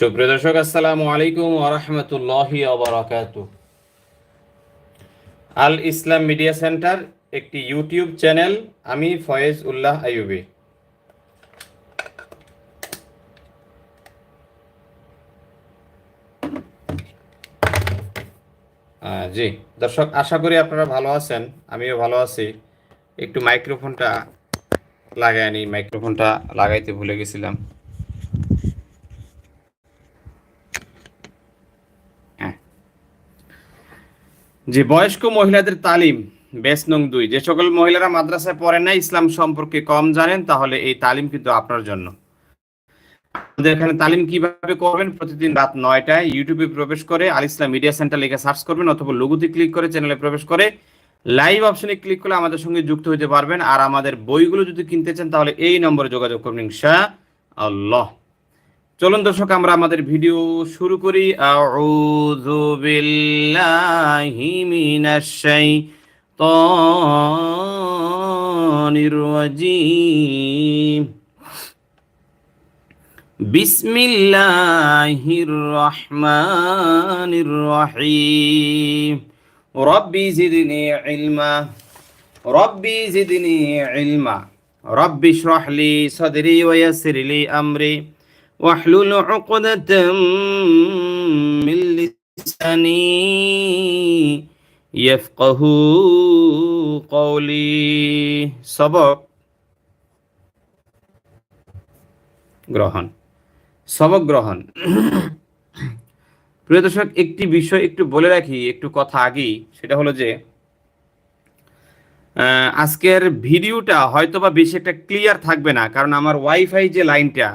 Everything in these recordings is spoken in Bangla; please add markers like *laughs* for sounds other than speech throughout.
সুপ্রিয় দর্শক, আসসালামু আলাইকুম ওরহমতুল্লাহি অবরাকাত আল ইসলাম মিডিয়া সেন্টার একটি ইউটিউব চ্যানেল, আমি ফয়েজ উল্লাহ আইয়ুবি। জি। দর্শক, আশা করি আপনারা ভালো আছেন, আমিও ভালো আছি। একটু মাইক্রোফোনটা লাগায়নি মাইক্রোফোনটা লাগাইতে ভুলে গেছিলাম। জি বয়স্ক মহিলাদের তালিম বেস নং দুই। যে সকল মহিলারা মাদ্রাসায় পড়েন না ইসলাম সম্পর্কে কম জানেন, তাহলে এই তালিম কিন্তু আপনার জন্য। আমাদের এখানে তালিম কীভাবে করবেন? প্রতিদিন রাত নয়টায় ইউটিউবে প্রবেশ করে আল ইসলাম মিডিয়া সেন্টার লিখে সার্চ করবেন, অথবা লঘুতে ক্লিক করে চ্যানেলে প্রবেশ করে লাইভ অপশনে ক্লিক করলে আমাদের সঙ্গে যুক্ত হতে পারবেন। আর আমাদের বইগুলো যদি কিনতে চান, তাহলে এই নম্বরে যোগাযোগ করবেন ইনশা আল্লাহ চলুন দর্শক, আমরা আমাদের ভিডিও শুরু করি। আউযু বিল্লাহি মিনাশ শাইতানির রাজিম। বিসমিল্লাহির রহমানির রহিম। রব্বি জিদনি ইলমা, রব্বি জিদনি ইলমা। রব্বি ইশরাহ লি সাদরি ওয়া ইয়াসসির লি واحلل عقدة من لساني يفقه قولي সবক গ্রহণ সবক গ্রহণ *clears throat* প্রিয় দর্শক একটি বিষয় একটু বলে রাখি একটু কথা আগেই সেটা হলো যে আহ, আজকের ভিডিওটা হয়তো বা বেশি একটা ক্লিয়ার থাকবে না কারণ আমার ওয়াইফাই যে লাইনটা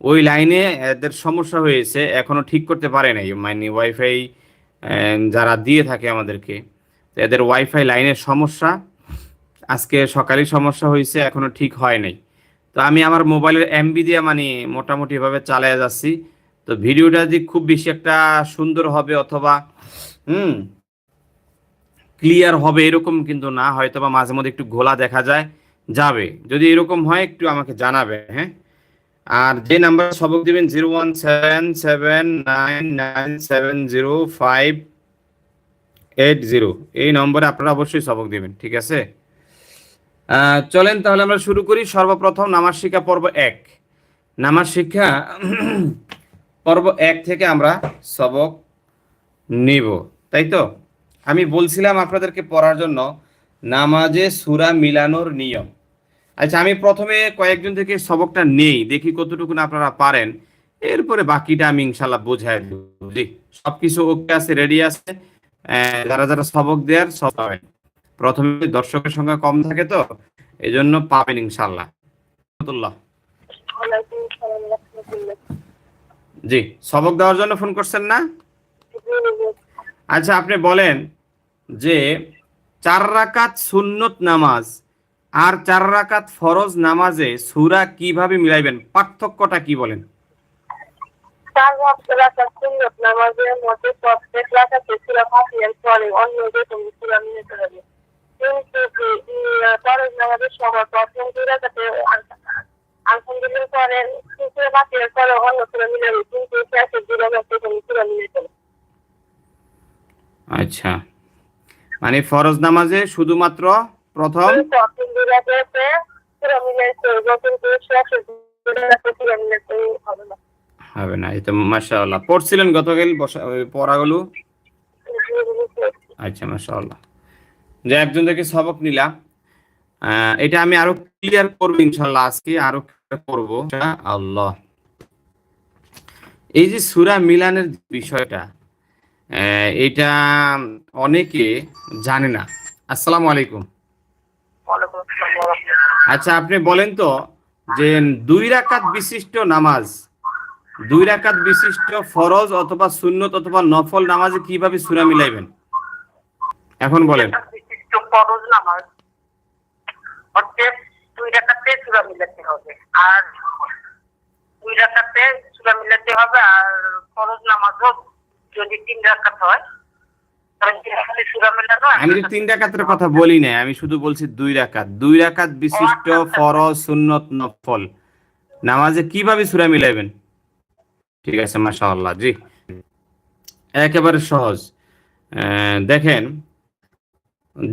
ওই লাইনে এদের সমস্যা হয়েছে, এখনও ঠিক করতে পারে নাই। মানে ওয়াইফাই যারা দিয়ে থাকে আমাদেরকে, এদের ওয়াইফাই লাইনের সমস্যা, আজকে সকালে সমস্যা হয়েছে, এখনও ঠিক হয় নাই। তো আমি আমার মোবাইলের এমবি দিয়ে মানে মোটামুটি ভাবে চালিয়ে যাচ্ছি। তো ভিডিওটা যদি খুব বেশি একটা সুন্দর হবে অথবা, হুম, ক্লিয়ার হবে এরকম কিন্তু না হয়তো বা মাঝে মধ্যে একটু ঘোলা দেখা যায়, যাবে। যদি এরকম হয় একটু আমাকে জানাবে হ্যাঁ? আর যে নাম্বার সবক দিবেন zero one seven seven nine nine seven zero five eight zero এই নম্বরে আপনারা অবশ্যই সবক দিবেন, ঠিক আছে? চলেন তাহলে আমরা শুরু করি। সর্বপ্রথম নামাজ শিক্ষা পর্ব এক। নামাজ শিক্ষা *clears throat* পর্ব এক থেকে আমরা সবক নিব, তাই তো? আমি বলছিলাম আপনাদেরকে পড়ার জন্য, নামাজে সুরা মিলানোর নিয়ম। আচ্ছা আমি প্রথমে কয়েকজন থেকে সবকটা নেই দেখি কতটুকু আপনারা পারেন। এরপরে বাকিটা আমি ইনশাল্লাহ বোঝাই দেব। জি সবকিছু ওকে আছে রেডি আছে। যারা যারা সবক দেয়ার সব পাবেন। প্রথমে দর্শকের সংখ্যা কম থাকে তো এই জন্য পাবেন ইনশাল্লাহ। জি সবক দেওয়ার জন্য ফোন করছেন না। আচ্ছা আপনি বলেন যে চার রাকাত সুন্নত নামাজ আর চার রাকাত ফরজ নামাজে সুরা কীভাবে মিলাইবেন? পার্থক্যটা কি বলেন? চার রাকাত সুন্নত নামাজের মধ্যে প্রত্যেক রাকাতে সূরা ফাতিহার পরে অন্য যে কোনো সূরা নিতে হবে। কিন্তু ফরজ নামাজের সময় প্রথম দুই রাকাতে আলহামদুলিল্লাহ পরে সূরা ফাতিহার পরে অন্য সূরা মিলাবে কিন্তু শেষের দুই রাকাতে কোনো সূরা মিলাতে হবে। আচ্ছা। মানে ফরজ নামাজে শুধুমাত্র প্রথম। হবে না। এই তো মাশাআল্লাহ। পড়ছিলেন গতকাল বসা ওই পড়াগুলো? আচ্ছা মাশাআল্লাহ। যে একজন থেকে সবক নিলাম। আহ, এটা আমি আরও ক্লিয়ার করব ইনশাল্লাহ আজকে আরও করব। আল্লাহ। এই যে সুরা মিলানের বিষয়টা আহ, এটা অনেকে জানে না। আসসালামু আলাইকুম ওয়ালাইকুম আসসালাম ওয়া রাহমাতুল্লাহ। আচ্ছা আপনি বলেন তো যে দুই রাকাত বিশিষ্ট নামাজ, দুই রাকাত বিশিষ্ট ফরজ অথবা সুন্নত অথবা নফল নামাজে কীভাবে সুরা মিলাইবেন? এখন বলেন। হচ্ছে দুই মিলাতে হবে। আর দুই রাকাতে সূরা মিলাতে হবে, আর যদি তিন রাকাত হয় আমি তো তিন রাকাতের কথা বলি না আমি শুধু বলছি দুই রাকাত দুই রাকাত বিশিষ্ট ফরজ, সুন্নত, নফল। নামাজে কীভাবে সুরা মিলাইবেন? ঠিক আছে, মাশাআল্লাহ, জি। একেবারে সহজ। দেখেন,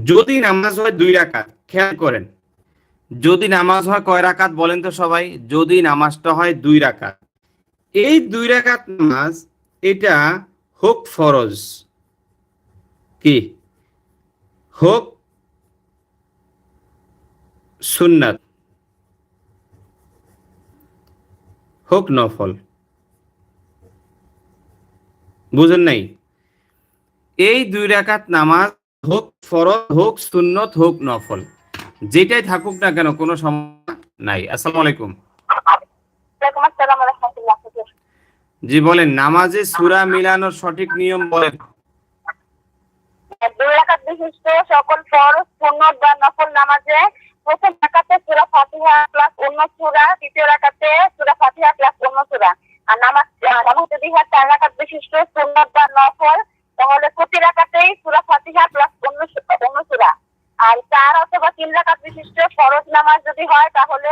যদি নামাজ হয় দুই রাকাত খেয়াল করেন। যদি নামাজ হয় কয় রাকাত বলেন তো সবাই? যদি নামাজটা হয় দুই রাকাত এই দুই রাকাত নামাজ, এটা হোক ফরজ। কি? হোক সুন্নাত। হোক নফল। বুঝেন নাই? এই দুই রাকাত নামাজ হোক ফরজ হোক সুন্নত হোক নফল। যেটাই থাকুক না কেন কোনো সমস্যা নাই। আসসালামু আলাইকুম। জি বলেন নামাজে সুরা মিলানোর সঠিক নিয়ম বলেন। দুই রাকাত বিশিষ্ট সকল ফরজ, সুন্নত বা নফল নামাজে প্রথম রাকাতে সূরা ফাতিহা প্লাস অন্য সূরা, দ্বিতীয় রাকাতে সূরা ফাতিহা প্লাস অন্য সূরা। আর নামাজ নামাজ যদি হয় চার রাকাত বিশিষ্ট সুন্নত বা নফল, তাহলে প্রতি রাকাতেই সূরা ফাতিহা প্লাস অন্য অন্য সূরা। আর চার অথবা তিন রাকাত বিশিষ্ট ফরজ নামাজ যদি হয়, তাহলে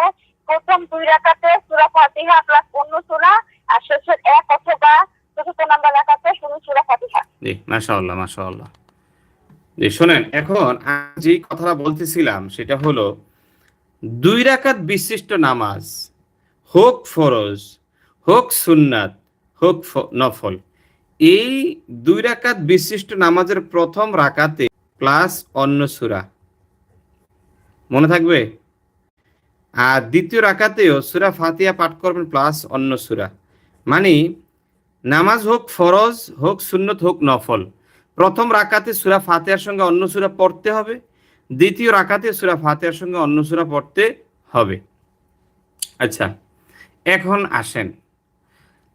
প্রথম দুই রাকাতে সূরা ফাতিহা প্লাস অন্য সূরা, আর শেষের এক অথবা চতুর্থ নাম্বার রাকাতে শুধু সূরা ফাতিহা। জি, মাশাআল্লাহ মাশাআল্লাহ। শোনেন, এখন যে কথাটা বলতেছিলাম, সেটা হলো দুই রাকাত বিশিষ্ট নামাজ, হোক ফরজ, হোক সুন্নাত, হোক নফল, এই দুই রাকাত বিশিষ্ট নামাজের প্রথম রাকাতে প্লাস অন্য সূরা। মনে থাকবে? আর দ্বিতীয় রাকাতেও সুরা ফাতিহা পাঠ করবেন প্লাস অন্য সূরা। মানে নামাজ হোক ফরজ, হোক সুন্নত, হোক নফল প্রথম রাকাতে সুরা ফাতেহার সঙ্গে অন্য সুরা পড়তে হবে। দ্বিতীয় রাকাতে সুরা ফাতেহার সঙ্গে অন্য সুরা পড়তে হবে। আচ্ছা এখন আসেন।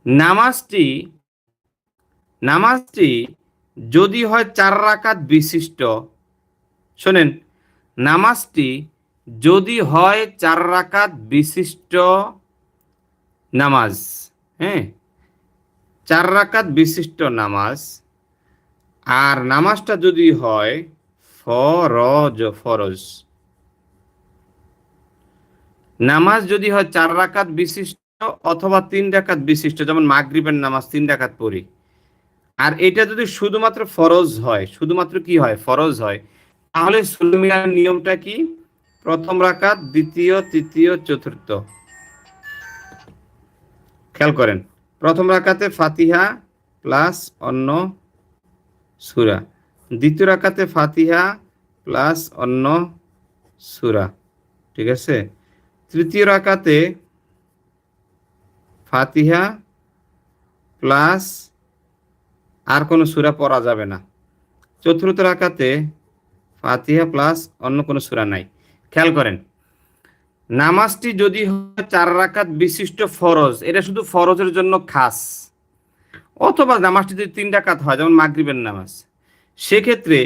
নামাজটি নামাজটি যদি হয় চার রাকাত বিশিষ্ট, শোনেন, নামাজটি যদি হয় চার রাকাত বিশিষ্ট নামাজ হ্যাঁ চার রাকাত বিশিষ্ট নামাজ আর নামাজটা যদি হয়, ফরজ ফরজ। নামাজ যদি হয় চার রাকাত বিশিষ্ট অথবা তিন রাকাত বিশিষ্ট, যেমন মাগরিবের নামাজ তিন রাকাত পড়ি। আর এটা যদি শুধুমাত্র ফরজ হয়, শুধুমাত্র কি হয়? ফরজ হয়। তাহলে সুলমিয়ার নিয়মটা কি? প্রথম রাকাত, দ্বিতীয়, তৃতীয়, চতুর্থ। খেয়াল করেন। প্রথম রাকাতে ফাতিহা, প্লাস অন্য সুরা। দ্বিতীয় রাকাতে ফাতিহা প্লাস অন্য সুরা, ঠিক আছে? তৃতীয় রাকাতে ফাতিহা প্লাস আর কোনো সুরা পড়া যাবে না। চতুর্থ রাকাতে ফাতিহা প্লাস অন্য কোনো সুরা নাই। খেয়াল করেন, নামাজটি যদি হয় চার রাকাত বিশিষ্ট ফরজ, এটা শুধু ফরজের জন্য খাস। অথবা নামাজটি যদি তিন রাকাত হয়, যেমন মাগরিবের নামাজ, সেক্ষেত্রে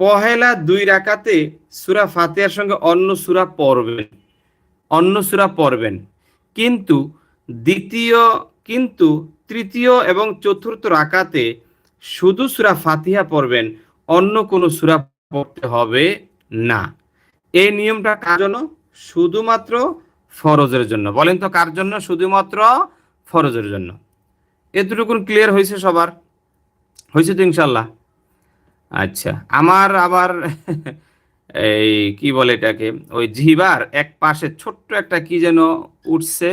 পহেলা দুই রাকাতে সুরা ফাতিহার সঙ্গে অন্য সুরা পড়বেন, অন্য সুরা পড়বেন। কিন্তু দ্বিতীয়, কিন্তু তৃতীয় এবং চতুর্থ রাকাতে শুধু সুরা ফাতিহা পড়বেন, অন্য কোনো সুরা পড়তে হবে না। এই নিয়মটা কার জন্য? শুধুমাত্র ফরজের জন্য। বলেন তো কার জন্য? শুধুমাত্র ফরজের জন্য। এতটুকুন ক্লিয়ার হয়েছে সবার? হয়েছে তো ইনশাল্লাহ। আচ্ছা আমার আবার *laughs* এই কি বলে এটাকে? ওই জিহিবার এক পাশে ছোট্ট একটা কি যেন উঠছে।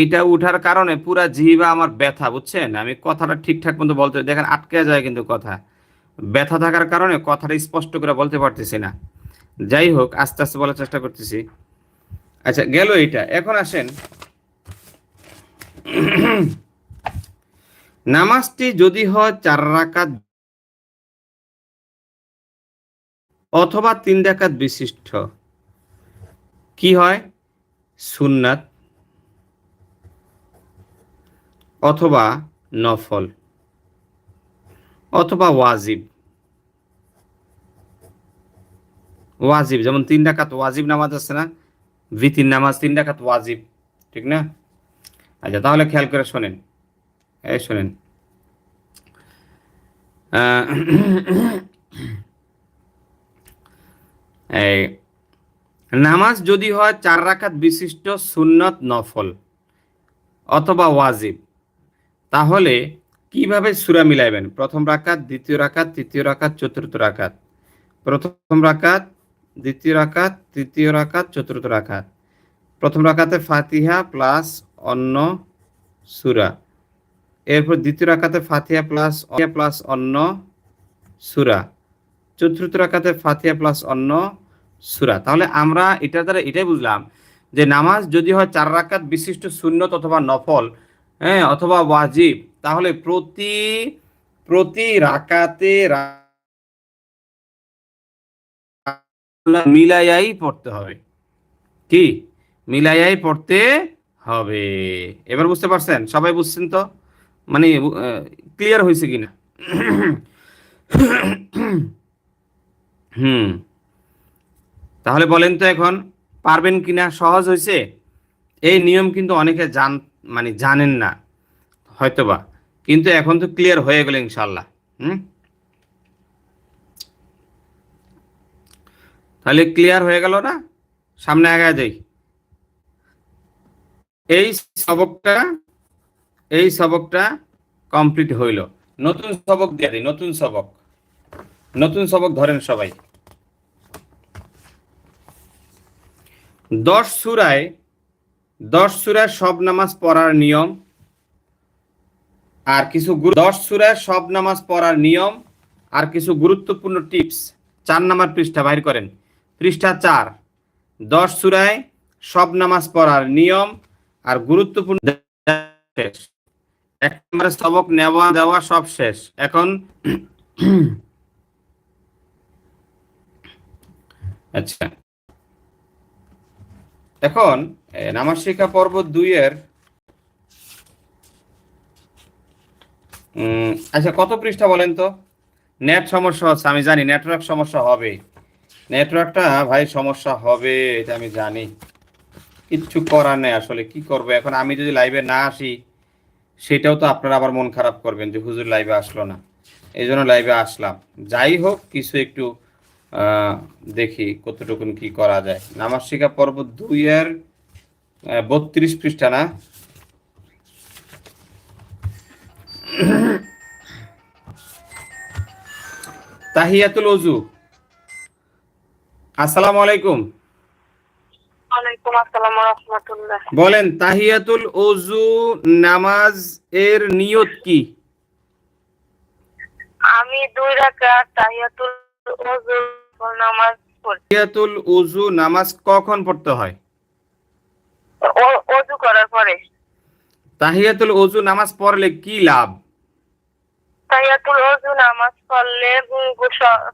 এইটা উঠার কারণে পুরা জিহিবা আমার ব্যথা, বুঝছেন? আমি কথাটা ঠিকঠাক মতো বলতে দেখেন, আটকে যায় কিন্তু কথা। ব্যথা থাকার কারণে কথাটা স্পষ্ট করে বলতে পারতেছি না। যাই হোক, আস্তে আস্তে বলার চেষ্টা করতেছি। আচ্ছা গেল এইটা। এখন আসেন। *clears throat* নামাজটি যদি হয় চার রাকাত অথবা তিন রাকাত বিশিষ্ট। কি হয়? সুন্নাত অথবা নফল অথবা ওয়াজিব। ওয়াজিব, যেমন তিন রাকাত ওয়াজিব নামাজ আছে না? ভিতির নামাজ তিন ডাকাত ওয়াজিব, ঠিক না? আচ্ছা তাহলে খেয়াল করে শোনেন। শোনেন। এই, নামাজ যদি হয় চার রাকাত বিশিষ্ট সুন্নত নফল অথবা ওয়াজিব, তাহলে কীভাবে সুরা মিলাইবেন? প্রথম রাকাত, দ্বিতীয় রাকাত, তৃতীয় রাকাত, চতুর্থ রাকাত। প্রথম রাকাত, দ্বিতীয় রাকাত, তৃতীয় রাকাত, চতুর্থ রাকাত। প্রথম রাকাতে ফাতিহা প্লাস অন্য সুরা। এরপর দ্বিতীয় রাকাতে ফাতিহা প্লাস প্লাস অন্য সুরা। চতুর্থ রাকাতে ফাতিহা প্লাস অন্য সুরা। তাহলে আমরা এটা দ্বারা এটাই বুঝলাম যে নামাজ যদি হয় চার রাকাত বিশিষ্ট শূন্যত অথবা নফল হ্যাঁ অথবা ওয়াজিব, তাহলে প্রতি প্রতি রাকাতে মিলাইয়াই পড়তে হবে। কি? মিলাইয়াই পড়তে হবে। এবার বুঝতে পারছেন? সবাই বুঝছেন তো? মানে ক্লিয়ার হয়েছে কিনা? হুম। তাহলে বলেন তো এখন, পারবেন কিনা? সহজ হয়েছে এই নিয়ম কিন্তু অনেকে জান মানে জানেন না, হয়তোবা। কিন্তু এখন তো ক্লিয়ার হয়ে গেল ইনশাল্লাহ হুম? তাহলে ক্লিয়ার হয়ে গেল না? সামনে আগে যাই এই সবকটা এই সবকটা কমপ্লিট হইল। নতুন সবক দিয়ে দিই, নতুন সবক। নতুন সবক ধরেন সবাই। দশ সুরায় দশ সুরায় সব নামাজ পড়ার নিয়ম। আর কিছু দশ সুরায় সব নামাজ পড়ার নিয়ম। আর কিছু গুরুত্বপূর্ণ টিপস। চার নাম্বার পৃষ্ঠা বাইর করেন। পৃষ্ঠা চার। দশ সুরায় সব নামাজ পড়ার নিয়ম। আর গুরুত্বপূর্ণ এক নম্বরে সবক নেওয়া দেওয়া সব শেষ। এখন আচ্ছা। এখন নামাজ শিক্ষা পর্ব দুই এর উম, আচ্ছা কত পৃষ্ঠা বলেন তো? নেট সমস্যা হচ্ছে আমি জানি নেটওয়ার্ক সমস্যা হবে। নেটওয়ার্কটা ভাই সমস্যা হবে এটা আমি জানি। কিচ্ছু করার নেই আসলে কি করব? এখন আমি যদি লাইভে না আসি সেটাও তো আপনারা আবার মন খারাপ করবেন যে হুজুর লাইভে আসলো না। এই জন্য লাইভে আসলাম। যাই হোক, কিছু একটু দেখি কতটুকুন কি করা যায়। নামাজ শিখা পর্ব দুই এর বত্রিশ পৃষ্ঠা না? তাহিয়াতুল ওযু আসসালামু আলাইকুম। ওয়ালাইকুম আসসালাম রাহমাতুল্লাহ। বলেন তাহিয়াতুল ওযু নামাজ এর নিয়ত কি? আমি দুই রাকাত তাহিয়াতুল ওযু নামাজ পড়ি। তাহিয়াতুল ওযু নামাজ কখন পড়তে হয়? ও- ওযু করার পরে। তাহিয়াতুল ওযু নামাজ পড়লে কি লাভ? তাহিয়াতুল ওযু নামাজ পড়লে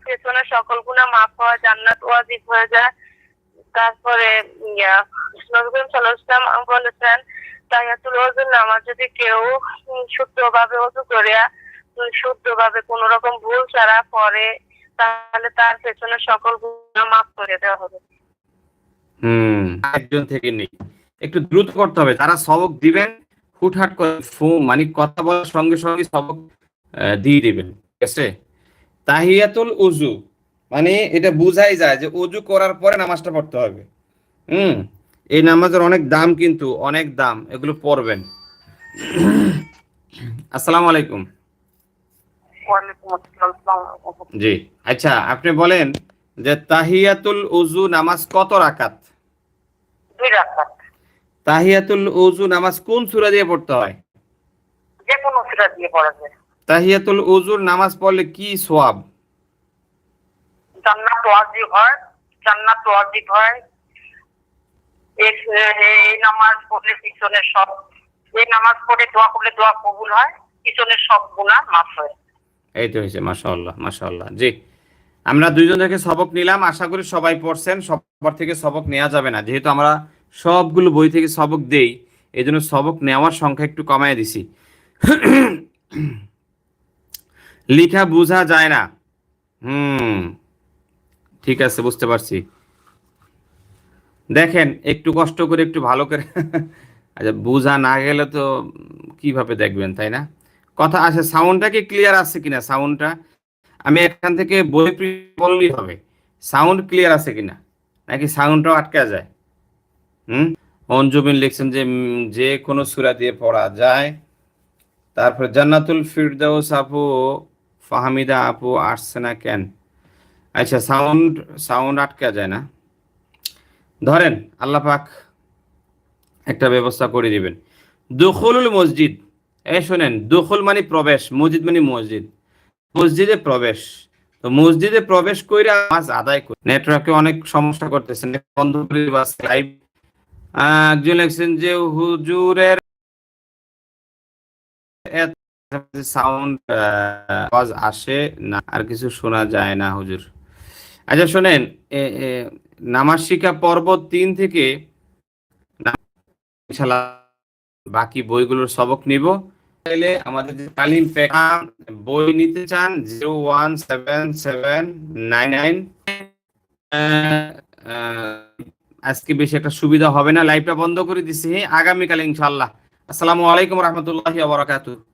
পেছনের সকল গুনাহ মাফ হয় জান্নাত ওয়াজিব হয়ে যায়। তারপরে ইয়া নবী করিম সাল্লাল্লাহু বলেছেন তাহিয়াতুল ওযু নামাজ যদি কেউ শুদ্ধভাবে ওযু করে উম, শুদ্ধভাবে কোনো রকম ভুল ছাড়া পড়ে তাহলে তার পেছনে সকল গুনাহ মাফ করে দেওয়া হবে। হুম। একজন থেকে নেই। একটু দ্রুত করতে হবে। যারা সবক দিবেন হুটহাট করে ফোন মানে কথা বলার সঙ্গে সঙ্গে সবক আহ, দিয়ে দিবেন। ঠিক আছে? তাহিয়াতুল উজু মানে এটা বোঝাই যায় যে অজু করার পরে নামাজটা পড়তে হবে। হুম? এই নামাজের অনেক দাম কিন্তু অনেক দাম এগুলো পড়বেন। আসসালামু আলাইকুম। জি। আচ্ছা আপনি বলেন যে তাহিয়াতুল উজু নামাজ কত রাকাত? দুই রাকাত। তাহিয়াতুল উজু নামাজ কোন সূরা দিয়ে পড়তে হয়? যে কোনো সুরা দিয়ে পড়া যায়। তাহিয়াতুল উজুর নামাজ পড়লে কি সোয়াব জান্নাত ওয়াজিব হয়, জান্নাত ওয়াজিব হয়। এই- নামাজ পড়লে পিছনের সব এই নামাজ পড়ে দোয়া করলে দোয়া কবুল হয় পিছনের সব গুনাহ মাফ হয়। এই তো হয়েছে, মাশাআল্লাহ মাশাআল্লাহ। জি, আমরা দুইজন থেকে সবক নিলাম, আশা করি সবাই পড়ছেন, সবার থেকে সবক নেওয়া যাবে না। যেহেতু আমরা সবগুলো বই থেকে সবক দেই এই জন্য সবক নেওয়ার সংখ্যা একটু কমায় দিছি। *clears throat* লেখা বোঝা যায় না। হুম। ঠিক আছে, বুঝতে পারছি। দেখেন, একটু কষ্ট করে একটু ভালো করে *laughs* আচ্ছা বোঝা না গেলে তো কীভাবে দেখবেন, তাই না? কথা আছে সাউন্ডটা কি ক্লিয়ার আছে কিনা? সাউন্ডটা আমি এখান থেকে বই বললেই হবে। সাউন্ড ক্লিয়ার আছে কিনা? নাকি সাউন্ডটাও আটকে যায়? হুম? অঞ্জুবিন লিখছেন যে যে কোনো সুরা দিয়ে পড়া যায়। তারপরে, জান্নাতুল ফিরদাউস আপু, ফাহামিদা আপু, আসছে না কেন? আচ্ছা সাউন্ড সাউন্ড আটকা যায় না। ধরেন, আল্লাহ পাক একটা ব্যবস্থা করে দিবেন। দুখুলুল মসজিদ। এই শোনেন, দুখুল মানে প্রবেশ, মসজিদ মানে মসজিদ। মসজিদে প্রবেশ। তো মসজিদে প্রবেশ করে নামাজ আদায় করে। নেটওয়ার্কে অনেক সমস্যা করতেছেন বন্ধ করে লাইভ একজন লিখছেন যে, হুজুরের সাউন্ড আওয়াজ আসে না, আর কিছু শোনা যায় না, হুজুর। আচ্ছা শোনেন শিক্ষা পর্ব তিন থেকে বাকি বইগুলোর সবক নিব। চাইলে আমাদের যে তালিম বই নিতে চান, zero one seven seven nine nine. আজকে বেশি একটা সুবিধা হবে না, লাইভটা বন্ধ করে দিছি। আগামীকাল ইনশাআল্লাহ। আসসালামু আলাইকুম রহমতুল্লাহি ওয়া বারাকাতুহু।